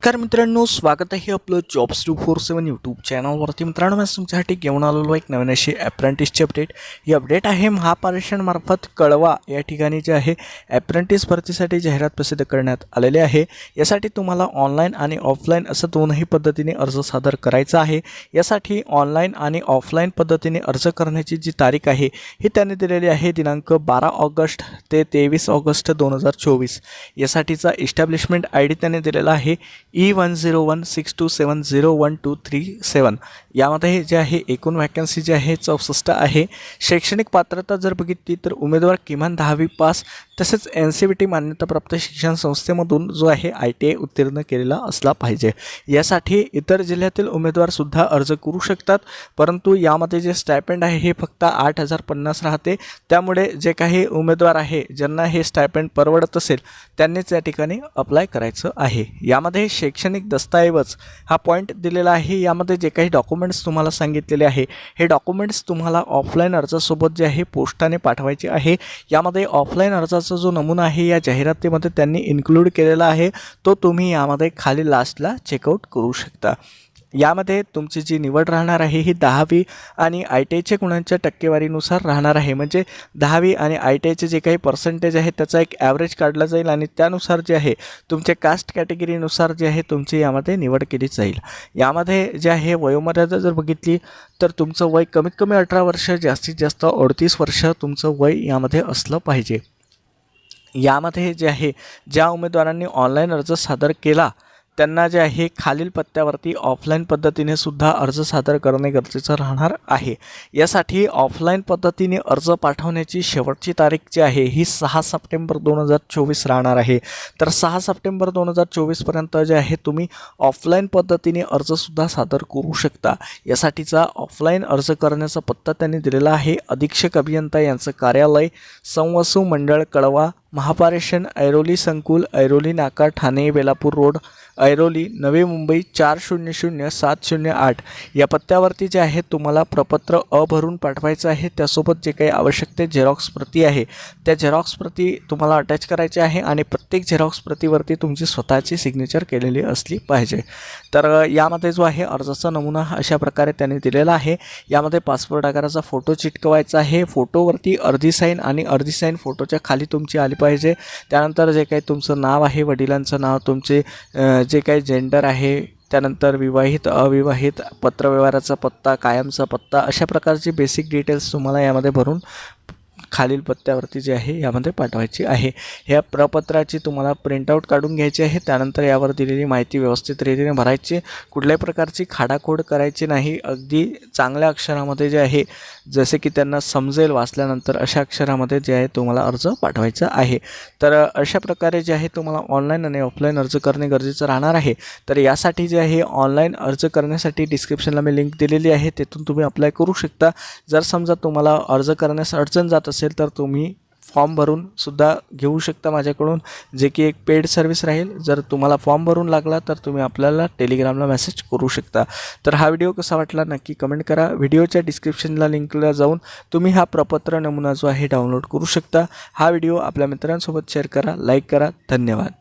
नमस्कार मित्रांनो स्वागत आहे आपलं jobs two four seven YouTube चॅनलवरती मित्रांनो मी तुमच्यासाठी घेऊन आलेलो एक नवीन अशी ॲप्रेंटिसची अपडेट ही अपडेट आहे महापारेषणमार्फत कळवा या ठिकाणी जे आहे ॲप्रेंटिस भरतीसाठी जाहिरात प्रसिद्ध करण्यात आलेली आहे. यासाठी तुम्हाला ऑनलाईन आणि ऑफलाईन असं दोनही पद्धतीने अर्ज सादर करायचा आहे. यासाठी ऑनलाईन आणि ऑफलाईन पद्धतीने अर्ज करण्याची जी तारीख आहे ही त्यांनी दिलेली आहे दिनांक बारा ऑगस्ट ते तेवीस ऑगस्ट दोन हजार चोवीस. यासाठीचा इस्टॅब्लिशमेंट आय डी त्यांनी दिलेला आहे E one zero one six two seven zero one two three seven यामध्ये जे आहे एकूण वॅकन्सी जी आहे चौसष्ट आहे. शैक्षणिक पात्रता जर बघितली तर उमेदवार किमान दहावी पास तसेच एन सी बी टी मान्यताप्राप्त शिक्षण संस्थेमधून जो आहे आय टी आय उत्तीर्ण केलेला असला पाहिजे. यासाठी इतर जिल्ह्यातील उमेदवारसुद्धा अर्ज करू शकतात परंतु यामध्ये जे स्टायपेंड आहे हे फक्त आठ हजार पन्नास राहते. त्यामुळे जे काही उमेदवार आहे ज्यांना हे स्टायपेंड परवडत असेल त्यांनीच या ठिकाणी अप्लाय करायचं आहे. यामध्ये शैक्षणिक दस्तऐवज हा पॉईंट दिलेला आहे. यामध्ये जे काही डॉक्युमेंट्स तुम्हाला सांगितलेले आहे हे डॉक्युमेंट्स तुम्हाला ऑफलाईन अर्जासोबत जे आहे पोस्टाने पाठवायचे आहे. यामध्ये ऑफलाईन अर्जाचा जो नमुना आहे या जाहिरातीमध्ये त्यांनी इन्क्लूड केलेला आहे. तो तुम्ही यामध्ये खाली लास्टला चेकआउट करू शकता. यामध्ये तुमची जी निवड राहणार आहे ही दहावी आणि आय टी आयच्या गुणांच्या टक्केवारीनुसार राहणार आहे. म्हणजे दहावी आणि आय टी आयचे जे काही पर्सेंटेज आहे त्याचा एक ॲव्हरेज काढला जाईल आणि त्यानुसार जे आहे तुमच्या कास्ट कॅटेगरीनुसार जे आहे तुमची यामध्ये निवड केली जाईल. यामध्ये जे आहे वयोमर्यादा जर बघितली तर तुमचं वय कमीत कमी अठरा वर्ष जास्तीत जास्त अडतीस वर्ष तुमचं वय यामध्ये असलं पाहिजे. यामध्ये जे आहे ज्या उमेदवारांनी ऑनलाईन अर्ज सादर केला त्यांना जे आहे खालील पत्त्यावरती ऑफलाईन पद्धतीने सुद्धा अर्ज सादर करणे गरजेचं राहणार आहे. यासाठी ऑफलाईन पद्धतीने अर्ज पाठवण्याची शेवटची तारीख जी आहे ही सहा सप्टेंबर दोन हजार चोवीस राहणार आहे. तर सहा सप्टेंबर दोन हजार चोवीसपर्यंत जे आहे तुम्ही ऑफलाईन पद्धतीने अर्जसुद्धा सादर करू शकता. यासाठीचा ऑफलाईन अर्ज करण्याचा पत्ता त्यांनी दिलेला आहे. अधीक्षक अभियंता यांचं कार्यालय संवसू मंडळ कळवा महापारेषण ऐरोली संकुल ऐरोली नाका ठाणे बेलापूर रोड ऐरोली नवी मुंबई चार शून्य शून्य सात शून्य आठ. या पत्त्यावरती जे आहे तुम्हाला प्रपत्र अ भरून पाठवायचं आहे. त्यासोबत जे काही आवश्यक ते झेरॉक्स प्रती आहे. त्या झेरॉक्स प्रती तुम्हाला अटॅच करायचे आहे आणि प्रत्येक झेरॉक्स प्रतीवरती तुमची स्वतःची सिग्नेचर केलेली असली पाहिजे. तर यामध्ये जो आहे अर्जाचा नमुना अशा प्रकारे त्यांनी दिलेला आहे. यामध्ये पासपोर्ट आकाराचा फोटो चिटकवायचा आहे. फोटोवरती अर्धी साईन आणि अर्धी साईन फोटोच्या खाली तुमची आली पाहिजे. त्यानंतर जे काही तुमचं नाव आहे वडिलांचं नाव तुमचे जे काही जेंडर आहे त्यानंतर विवाहित अविवाहित पत्रव्यवहाराचा पत्ता कायमचा पत्ता अशा प्रकारची बेसिक डिटेल्स तुम्हाला यामध्ये भरून खालील पत्त्यावरती जे आहे यामध्ये पाठवायची आहे. ह्या प्रपत्राची तुम्हाला प्रिंटआउट काढून घ्यायची आहे. त्यानंतर यावर दिलेली माहिती व्यवस्थित रीतीने भरायची. कुठल्याही प्रकारची खाडाखोड करायची नाही. अगदी चांगल्या अक्षरामध्ये जे आहे जसे की त्यांना समजेल वाचल्यानंतर अशा अक्षरामध्ये जे आहे तुम्हाला अर्ज पाठवायचा आहे. तर अशा प्रकारे जे आहे तुम्हाला ऑनलाईन आणि ऑफलाईन अर्ज करणे गरजेचं राहणार आहे. तर यासाठी जे आहे ऑनलाईन अर्ज करण्यासाठी डिस्क्रिप्शनला मी लिंक दिलेली आहे. तिथून तुम्ही अप्लाय करू शकता. जर समजा तुम्हाला अर्ज करण्यास अडचण जात असेल तर तुम्ही फॉर्म भरून सुद्धा घेऊ शकता माझ्याकडून. जे की एक पेड सर्व्हिस राहील. जर तुम्हाला फॉर्म भरून लागला तर तुम्ही आपल्याला टेलिग्रामला मेसेज करू शकता. तर हा व्हिडिओ कसा वाटला नक्की कमेंट करा. व्हिडिओच्या डिस्क्रिप्शनला लिंकला जाऊन तुम्ही हा प्रपत्र नमुना जो आहे डाउनलोड करू शकता. हा व्हिडिओ आपल्या मित्रांसोबत शेअर करा. लाईक करा. धन्यवाद.